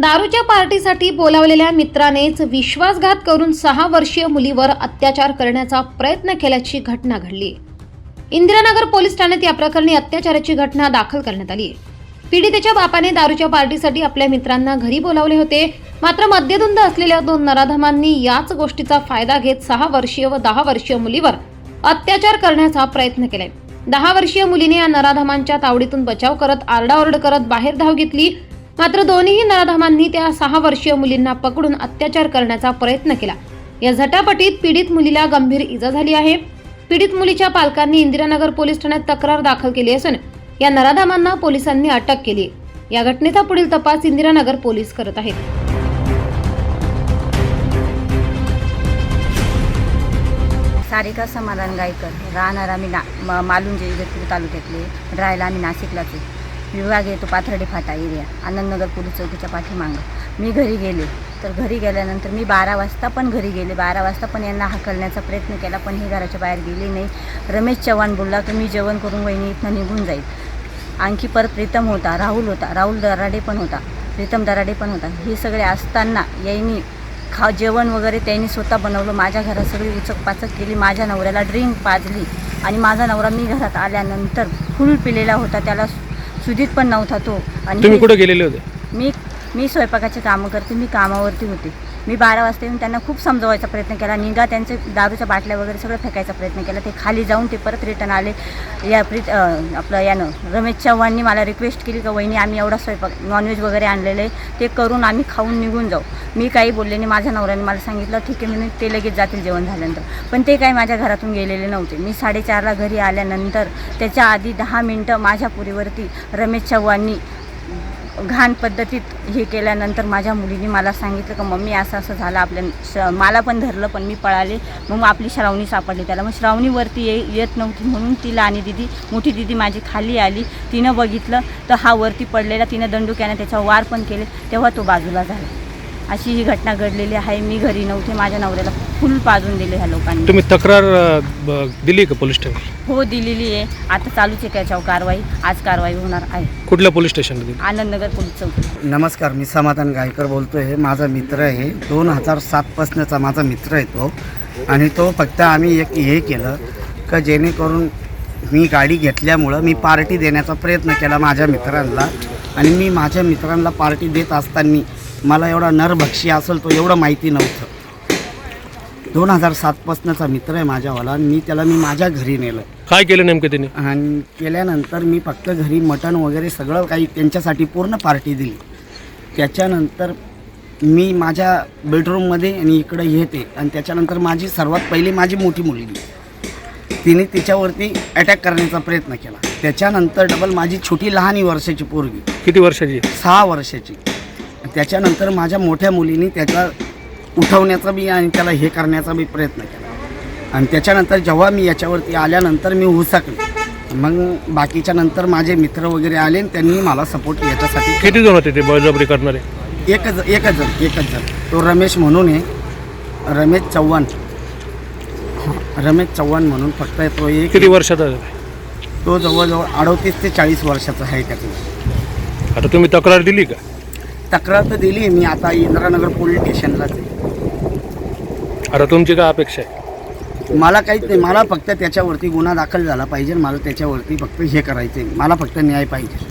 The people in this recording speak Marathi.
दारूच्या पार्टीसाठी बोलावलेल्या मित्रानेच विश्वासघात करून सहा वर्षीय मुलीवर अत्याचार करण्याचा प्रयत्न केल्याची घटना घडली. इंदिरानगर पोलीस ठाण्यात या प्रकरणी अत्याचाराची घटना दाखल करण्यात आली. पीडितेच्या बापाने दारूच्या पार्टीसाठी आपल्या मित्रांना घरी बोलावले होते. मात्र मद्यधुंद असलेल्या दोन नराधमांनी याच गोष्टीचा फायदा घेत सहा वर्षीय व दहा वर्षीय मुलीवर अत्याचार करण्याचा प्रयत्न केलाय दहा वर्षीय मुलीने या नराधमांच्या तावडीतून बचाव करत आरडाओरड करत बाहेर धाव घेतली. मात्र दोन्ही नराधमांनी त्या सहा वर्षीय मुलींना पकडून अत्याचार करण्याचा प्रयत्न केला. या झटापटीत पीडित मुलीला गंभीर इजा झाली आहे. पीडित मुलीच्या पालकांनी इंदिरानगर पोलीस ठाण्यात तक्रार दाखल केली असून या नराधामांना पोलिसांनी अटक केली या घटनेचा पुढील तपास इंदिरानगर पोलीस करत आहेत. सारिका समाधान गायकर राहणार आम्ही ना मालुंजे इगतपूर तालुक्यातले राहायला आम्ही नाशिकलाच आहे. विभाग येतो पाथर्डी फाटा एरिया आनंदनगर पोलीस चौकीच्या पाठीमागं. मी घरी गेले. तर घरी गेल्यानंतर मी बारा वाजता पण घरी गेले. बारा वाजता पण यांना हाकलण्याचा प्रयत्न केला पण हे घराच्या बाहेर गेले नाही. रमेश चव्हाण बोलला की मी जेवण करून वहिनी इथनं निघून जाईल. आणखी परत प्रीतम होता राहुल होता राहुल दराडे पण होता प्रीतम दराडे पण होता. हे सगळे असताना यांनी खा जेवण वगैरे त्यांनी स्वतः बनवलं. माझ्या घरात सगळी उचक पाचक केली. माझ्या नवऱ्याला ड्रिंक पाजली. आणि माझा नवरा मी घरात आल्यानंतर फुल पिलेला होता. त्याला सुधीत पण नव्हता तो. आणि तुम्ही कुठे गेलेले होते? मी मी स्वयंपाकाचे कामं करते मी कामावरती होते. मी बारा वाजता येऊन त्यांना खूप समजवायचा प्रयत्न केला. निघा त्यांचे दारूच्या बाटल्या वगैरे सगळं फेकायचा प्रयत्न केला. ते खाली जाऊन ते परत रिटर्न आले. या प्रीत आपलं यानं रमेश चव्हाणनी मला रिक्वेस्ट केली का वहिनी आम्ही एवढा स्वयंपाक नॉनव्हेज वगैरे आणलेलं आहे. ते करून आम्ही खाऊन निघून जाऊ. मी काही बोलले नाही. माझ्या नवऱ्याने मला सांगितलं ठीक आहे म्हणून ते लगेच जातील जेवण झाल्यानंतर. पण ते काही माझ्या घरातून गेलेले नव्हते. मी साडेचारला घरी आल्यानंतर त्याच्या आधी दहा मिनटं माझ्या पुरीवरती रमेश चव्हाणनी घाण पद्धतीत हे केल्यानंतर माझ्या मुलीने मला सांगितलं का मम्मी असं असं झालं आपल्या श मला पण धरलं पण मी पळाले. मग आपली श्रावणी सापडली त्याला. मग श्रावणीवरती ये येत नव्हती म्हणून तिला आणि दिदी मोठी दिदी माझी खाली आली. तिनं बघितलं तर हा वरती पडलेला तिनं दंडुक्याने त्याच्यावर वार पण केले. तेव्हा तो बाजूला झाला. अशी ही घटना घडलेली आहे. मी घरी नव्हते माझ्या नवऱ्याला फुल पाजून दिले ह्या लोकांनी. तुम्ही तक्रार अ, ब- दिली का पोलीस स्टेशन हो दिलेली आहे. आता चालूच आहे त्याच्यावर कारवाई. आज कारवाई होणार आहे. कुठल्या पोलीस स्टेशनला दिली? आनंदनगर पोलीस चौकी. नमस्कार मी समाधान गायकर बोलतो आहे माझा मित्र आहे. दोन हजार सातपासनंचा माझा मित्र आहे तो. आणि तो फक्त आम्ही एक हे केलं का जेणेकरून मी गाडी घेतल्यामुळं मी पार्टी देण्याचा प्रयत्न केला माझ्या मित्रांना. आणि मी माझ्या मित्रांना पार्टी देत असताना मला एवढा नरभक्षी असेल तो एवढं माहिती नव्हतं. दोन हजार सातपासनंचा मित्र आहे माझ्यावाला आणि मी त्याला मी माझ्या घरी नेलं. काय केलं नेमकं त्यांनी आणि केल्यानंतर मी फक्त घरी मटण वगैरे सगळं काही त्यांच्यासाठी पूर्ण पार्टी दिली. त्याच्यानंतर मी माझ्या बेडरूममध्ये आणि इकडं येते आणि त्याच्यानंतर माझी सर्वात पहिली माझी मोठी मुलगी. तिने तिच्यावरती अटॅक करण्याचा प्रयत्न केला. त्याच्यानंतर डबल माझी छोटी लहानी वर्षाची पोरगी. किती वर्षाची? सहा वर्षाची. त्याच्यानंतर माझ्या मोठ्या मुलीने त्याचा उठवण्याचा बी आणि त्याला हे करण्याचा बी प्रयत्न केला. आणि त्याच्यानंतर जेव्हा मी याच्यावरती आल्यानंतर मी हुसकले मग बाकीच्या नंतर माझे मित्र वगैरे आले आणि त्यांनी मला सपोर्ट याच्यासाठी. किती जण होते ते बळजबरी करणारे? एकच एकच जण एकच जण. तो रमेश म्हणून आहे. रमेश चव्हाण. रमेश चव्हाण म्हणून फक्त तो एक किती वर्षाचा? तो जवळजवळ अडोतीस ते चाळीस वर्षाचा आहे त्याचं. आता तुम्ही तक्रार दिली का? तक्रार तर दिली आहे मी आता इंदिरानगर पोलीस स्टेशनलाच आहे आता तुमची काय अपेक्षा आहे? मला काहीच नाही मला फक्त त्याच्यावरती गुन्हा दाखल झाला पाहिजे मला त्याच्यावरती फक्त हे करायचं आहे मला फक्त न्याय पाहिजे.